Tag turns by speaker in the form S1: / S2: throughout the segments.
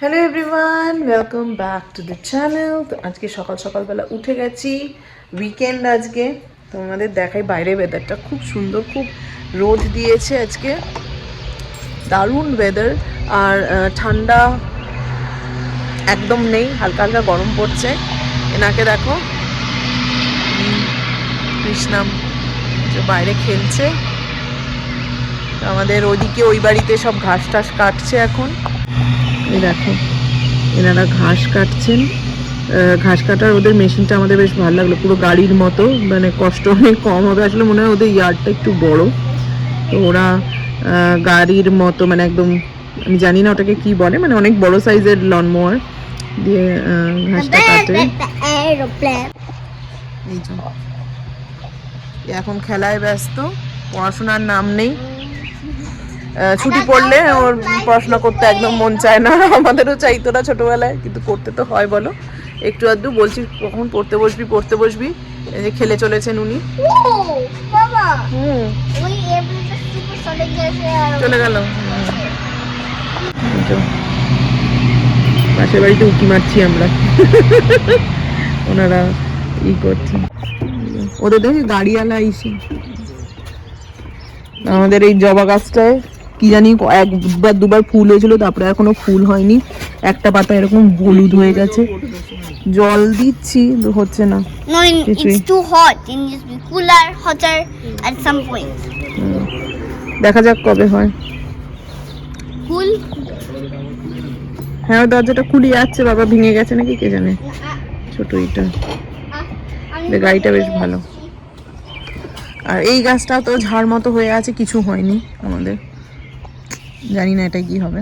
S1: Hello everyone welcome back to the channel তো আজকে সকাল সকালবেলা উঠে গেছি উইকেন্ড আজকে। তোমাদের দেখাই বাইরে ওয়েদারটা খুব সুন্দর, খুব রোদ দিয়েছে আজকে। দারুণ ওয়েদার আর ঠান্ডা একদম নেই, হালকা হালকা গরম পড়ছে। এনাকে দেখো। কৃষ্ণাম বাইরে খেলছে। আমাদের ওদিকে ওই বাড়িতে সব ঘাস টাস কাটছে এখন। এই দেখো এনারা ঘাস কাটছেন। ঘাস কাটার ওদের মেশিনটা আমাদের বেশ ভালো লাগল পুরো গাড়ির মতো মানে কষ্ট অনেক কম হবে। আসলে মনে হয় ওদের ইয়ার্ডটা একটু বড়। তো ওরা গাড়ির মতো মানে একদম আমি জানি না ওটাকে কি বলে মানে অনেক বড় সাইজের লন মোয়ার দিয়ে ঘাসটা কাটে। এখন খেলায় ব্যস্ত পড়াশোনার নাম নেই। ছুটি পড়লে ওর পড়াশোনা করতে একদম মন চায় না। আমাদেরও চাইতো না ছোটোবেলায় কিন্তু করতে তো হয় বলো। একটু আধটু বলছি কখন পড়তে বসবি পড়তে বসবি। এই যে খেলে চলেছেন উনি। চলে গেল। পাশের বাড়িতে উকি মারছি আমরা। ওনারা ই করছে ওদের দেখে গাড়িওয়ালা এসে। আমাদের এই জবা গাছটায় কি জানি একবার দুবার ফুল হয়েছিল তারপরে এখনও ফুল হয়নি। একটা পাতা এরকম হলুদ হয়ে গেছে। জল দিচ্ছি হচ্ছে না। দেখা যাক কবে হয়।
S2: Cool?
S1: হ্যাঁ দরজাটা খুলে যাচ্ছে বাবা ভেঙে গেছে নাকি কে জানে? ছোট এটা। গাড়িটা বেশ ভালো। আর এই গাছটা তো ঝাড় মতো হয়ে আছে কিছু হয়নি আমাদের। জানি না এটা কি হবে।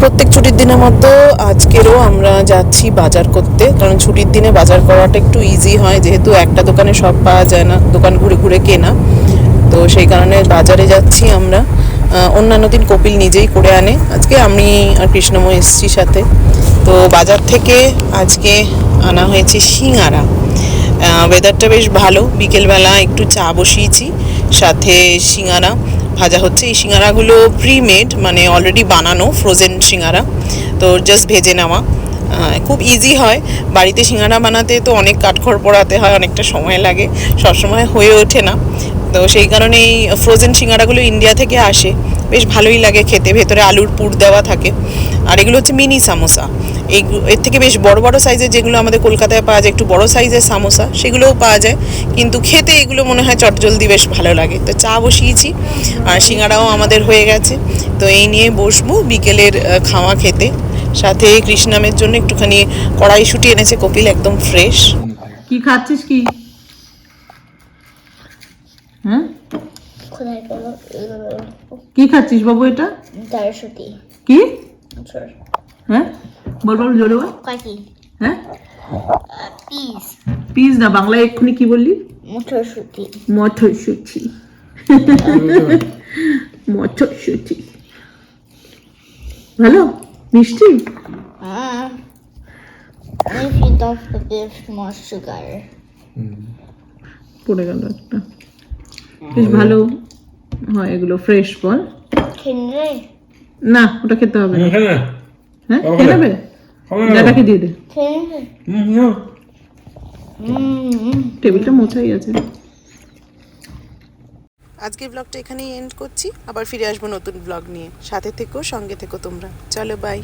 S1: প্রত্যেক ছুটির দিনের মতো আজকেরও আমরা যাচ্ছি বাজার করতে, কারণ ছুটির দিনে বাজার করাটা একটু ইজি হয়, যেহেতু একটা দোকানে সব পাওয়া যায় না, দোকান ঘুরে ঘুরে কেনা। তো সেই কারণে বাজারে যাচ্ছি আমরা। অন্যান্য দিন কপিল নিজেই করে আনে। আজকে আমি আর কৃষ্ণময় এসছি সাথে। তো বাজার থেকে আজকে আনা হয়েছে সিঙারা ওয়েদারটা বেশ ভালো। বিকেলবেলা একটু চা বসিয়েছি, সাথে সিঙ্গারা। ভাজা হচ্ছে এই সিঙ্গারাগুলো প্রি মেড মানে অলরেডি বানানো ফ্রোজেন সিঙ্গারা। তো জাস্ট ভেজে নেওয়া। খুব ইজি হয়। বাড়িতে সিঙ্গারা বানাতে তো অনেক কাঠখড় পোড়াতে হয়, অনেকটা সময় লাগে, সবসময় হয়ে ওঠে না। তো সেই কারণে এই ফ্রোজেন সিঙ্গারাগুলো ইন্ডিয়া থেকে আসে। বেশ ভালোই লাগে খেতে, ভেতরে আলুর পুর দেওয়া থাকে। আর এগুলো হচ্ছে মিনি সামোসা। এর থেকে বেশ বড় বড় সাইজের যেগুলো আমাদের কলকাতায় পাওয়া যায় একটু বড় সাইজের সামোসা সেগুলোও পাওয়া যায়। কিন্তু খেতে এগুলো মনে হয় চটজলদি বেশ ভালো লাগে। তো চা বসিয়েছি আর সিঙ্গারাও আমাদের হয়ে গেছে। তো এই নিয়ে বসবো বিকেলের খাওয়া খেতে। সাথে কৃষ্ণামের জন্য একটুখানি কড়াইশুটি এনেছে কপিল একদম ফ্রেশ কি খাচ্ছিস কি? হ্যাঁ? কি খাচ্ছিস বাবু এটা. কি?
S2: Sure.
S1: হ্যাঁ? বল বল জোরে বল. হ্যাঁ?
S2: Peas.
S1: পিস না বাংলায় এক্ষুনি কি বললি. মটরশুটি। মটরশুটি। ভালো? মিষ্টি.
S2: If you don't put more sugar.
S1: পড়ে গেল একটা। বেশ ভালো। হয় এগুলো ফ্রেশ বল। না। ওটা খেতে হবে না। হ্যাঁ।
S3: খাব
S1: খেয়ে নেবে। দাদাকে দিয়ে দে. টেবিলটা মোছাই আছে। আজকের ব্লগটা এখানেই এন্ড করছি। আবার ফিরে আসব নতুন ব্লগ নিয়ে। সাথে থেকো সঙ্গে থেকো তোমরা। চলো বাই